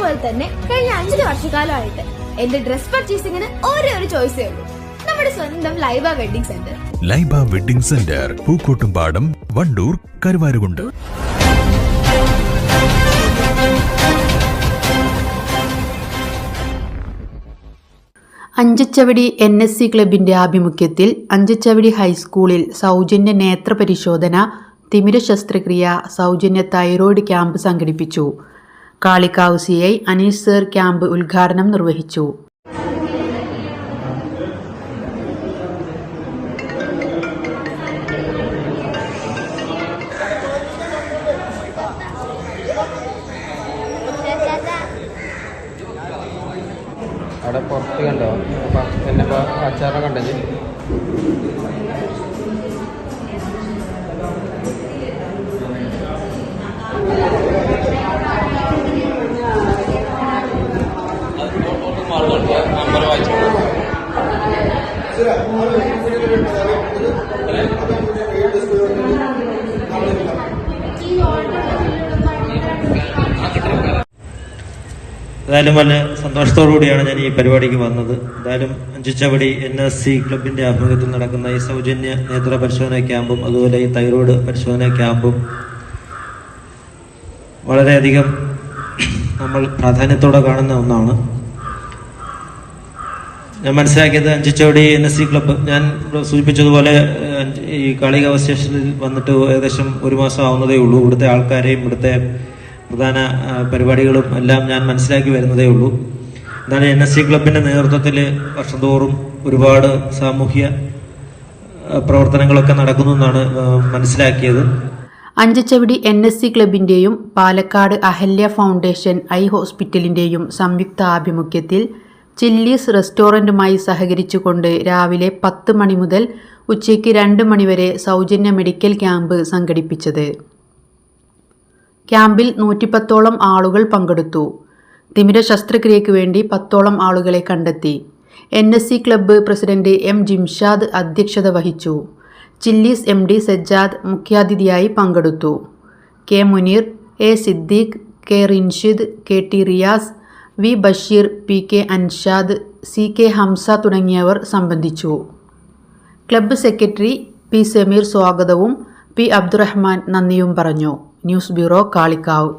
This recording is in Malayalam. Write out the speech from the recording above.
പോലെ തന്നെ കഴിഞ്ഞ അഞ്ചര വർഷക്കാലമായിട്ട് എന്റെ ഡ്രസ് പർച്ചേസിംഗിന് ഒരേ ഒരു ചോയ്സേ ഉള്ളൂ. നമ്മുടെ സ്വന്തം Laiba wedding centre Laiba wedding centre Pookkottumpadam Wandoor Karuvarakundu. Anchachavadi N S C ക്ലബിന്റെ ആഭിമുഖ്യത്തിൽ അഞ്ചച്ചവടി ഹൈസ്കൂളിൽ സൗജന്യ നേത്ര പരിശോധന തിമിര ശസ്ത്രക്രിയ സൗജന്യ തൈറോയ്ഡ് ക്യാമ്പ് സംഘടിപ്പിച്ചു. Kalikavu C I Aneesh sir camp ഉദ്ഘാടനം നിർവഹിച്ചു. അവിടെ പുറത്ത് കണ്ടോ? എന്റെ അച്ചാറ കണ്ടത് എന്തായാലും വളരെ സന്തോഷത്തോടു കൂടിയാണ് ഞാൻ ഈ പരിപാടിക്ക് വന്നത്. എന്തായാലും അഞ്ചുച്ചവടി എൻ എസ് സി ക്ലബിന്റെ ആഭിമുഖ്യത്തിൽ നടക്കുന്ന ഈ സൗജന്യ നേത്ര പരിശോധന ക്യാമ്പും അതുപോലെ ഈ തൈറോയ്ഡ് പരിശോധന ക്യാമ്പും വളരെയധികം നമ്മൾ പ്രാധാന്യത്തോടെ കാണുന്ന ഒന്നാണ്. ഞാൻ മനസ്സിലാക്കിയത് Anchachavadi N S C club ഞാൻ സൂചിപ്പിച്ചതുപോലെ ഈ കാളികാവ് സ്റ്റേഷനിൽ വന്നിട്ട് ഏകദേശം ഒരു മാസം ആവുന്നതേ ഉള്ളൂ. ഇവിടുത്തെ ആൾക്കാരെയും ഇവിടുത്തെ പ്രധാന പരിപാടികളും എല്ലാം ഞാൻ മനസ്സിലാക്കി വരുന്നതേ ഉള്ളൂ. എന്നാൽ എൻ എസ് സി ക്ലബിന്റെ നേതൃത്വത്തിൽ വർഷംതോറും ഒരുപാട് സാമൂഹ്യ പ്രവർത്തനങ്ങളൊക്കെ നടക്കുന്നു എന്നാണ് മനസ്സിലാക്കിയത്. അഞ്ചച്ചവടി എൻ എസ് സി ക്ലബിന്റെയും പാലക്കാട് അഹല്യ ഫൗണ്ടേഷൻ ഐ ഹോസ്പിറ്റലിന്റെയും സംയുക്ത ആഭിമുഖ്യത്തിൽ ചില്ലീസ് റെസ്റ്റോറന്റുമായി സഹകരിച്ചുകൊണ്ട് രാവിലെ പത്ത് മണി മുതൽ ഉച്ചയ്ക്ക് രണ്ട് മണിവരെ സൗജന്യ മെഡിക്കൽ ക്യാമ്പ് സംഘടിപ്പിച്ചത്. ക്യാമ്പിൽ നൂറ്റിപ്പത്തോളം ആളുകൾ പങ്കെടുത്തു. തിമിര ശസ്ത്രക്രിയയ്ക്ക് വേണ്ടി പത്തോളം ആളുകളെ കണ്ടെത്തി. N S C club president M Jimshad അധ്യക്ഷത വഹിച്ചു. ചില്ലീസ് എം ഡി സജ്ജാദ് മുഖ്യാതിഥിയായി പങ്കെടുത്തു. K Muneer A Siddique K Rinshid K T Riyas V Basheer P K Anshad C K Hamsa തുടങ്ങിയവർ സംബന്ധിച്ചു. ക്ലബ്ബ് സെക്രട്ടറി പി സമീർ സ്വാഗതവും പി അബ്ദുറഹ്മാൻ നന്ദിയും പറഞ്ഞു. News bureau Kalikavu.